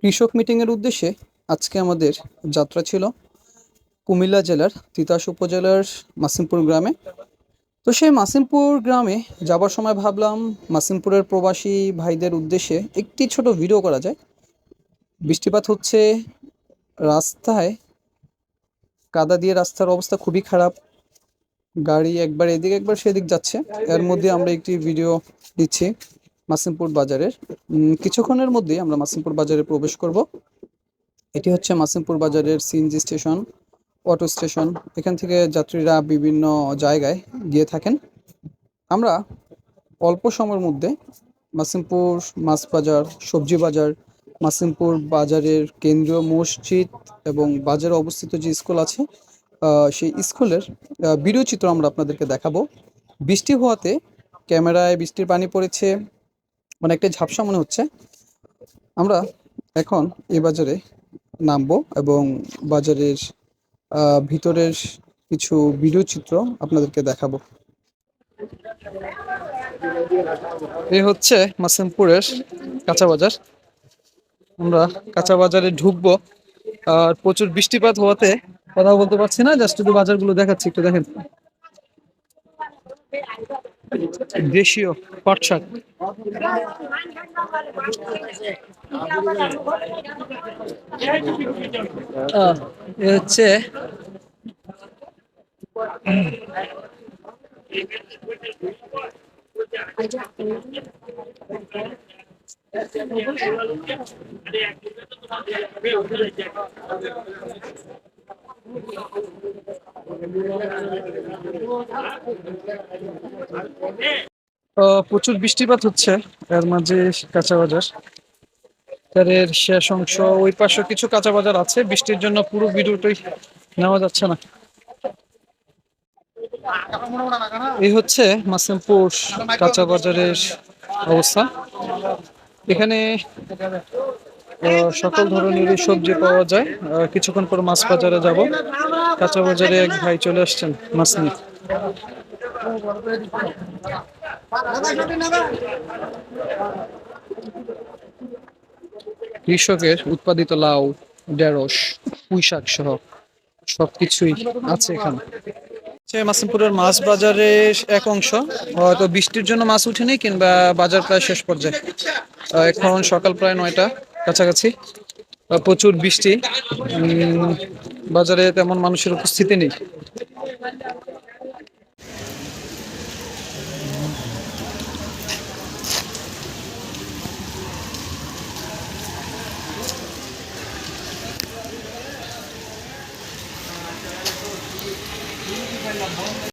কৃষক মিটিংয়ের উদ্দেশ্যে আজকে আমাদের যাত্রা ছিল কুমিল্লা জেলার তিতাস উপজেলার মাসিমপুর গ্রামে। তো সেই মাসিমপুর গ্রামে যাবার সময় ভাবলাম মাসিমপুরের প্রবাসী ভাইদের উদ্দেশ্যে একটি ছোট ভিডিও করা যায়। বৃষ্টিপাত হচ্ছে, রাস্তায় কাদা দিয়ে রাস্তার অবস্থা খুবই খারাপ। গাড়ি একবার এদিক একবার সেদিক যাচ্ছে। এর মধ্যে আমরা একটি ভিডিও দিচ্ছি মাসিমপুর বাজারের। কিছুক্ষণের মধ্যেই আমরা মাসিমপুর বাজারে প্রবেশ করব। এটি হচ্ছে মাসিমপুর বাজারের সিএনজি স্টেশন অটো স্টেশন এখান থেকে যাত্রীরা বিভিন্ন জায়গায় গিয়ে থাকেন। আমরা অল্প সময়ের মধ্যে মাসিমপুর মাছ বাজার, সবজি বাজার, মাসিমপুর বাজারের কেন্দ্রীয় মসজিদ এবং বাজারে অবস্থিত যে স্কুল আছে সেই স্কুলের ভিডিও চিত্র আমরা আপনাদেরকে দেখাবো। বৃষ্টি হওয়াতে ক্যামেরায় বৃষ্টির পানি পড়েছে মানে অনেকটা ঝাপসা মনে হচ্ছে। আমরা এখন এই বাজারে নামবো এবং বাজারের ভিতরের কিছু ভিডিও চিত্র আপনাদেরকে দেখাবো। এই হচ্ছে মাসিমপুরের কাঁচা বাজার। আমরা কাঁচা বাজারে ঢুকবো, আর প্রচুর বৃষ্টিপাত হওয়াতে কথা বলতে পারছি না জাস্ট শুধু বাজারগুলো দেখাচ্ছি একটু দেখেন। দেশীয় হচ্ছে প্রচুর বৃষ্টিপাত হচ্ছে এর মাঝে কাঁচা বাজার। এর শেষ অংশ, ওই পাশে কিছু কাঁচা বাজার আছে, বৃষ্টির জন্য পুরো ভিডিওটাই নেওয়া যাচ্ছে না। এই হচ্ছে মাসিমপুর কাঁচা বাজারের অবস্থা। এখানে সকল ধরনের সবজি পাওয়া যায়। কিছুক্ষণ পর মাছ বাজারে যাব। কাঁচা বাজারে এক ভাই চলে আসছেন, মাছ নিয়ে। কৃষকের উৎপাদিত লাউ, ঢেঁড়স, পুঁই শাক সহ সবকিছুই আছে এখানে। মাসিমপুরের মাছ বাজারের এক অংশ। হয়তো বৃষ্টির জন্য মাছ উঠেনি কিংবা বাজার প্রায় শেষ পর্যায়ে। এখন সকাল প্রায় নয়টা। কাছাকাছি প্রচুর বৃষ্টি। বাজারে তেমন মানুষের উপস্থিতি নেই।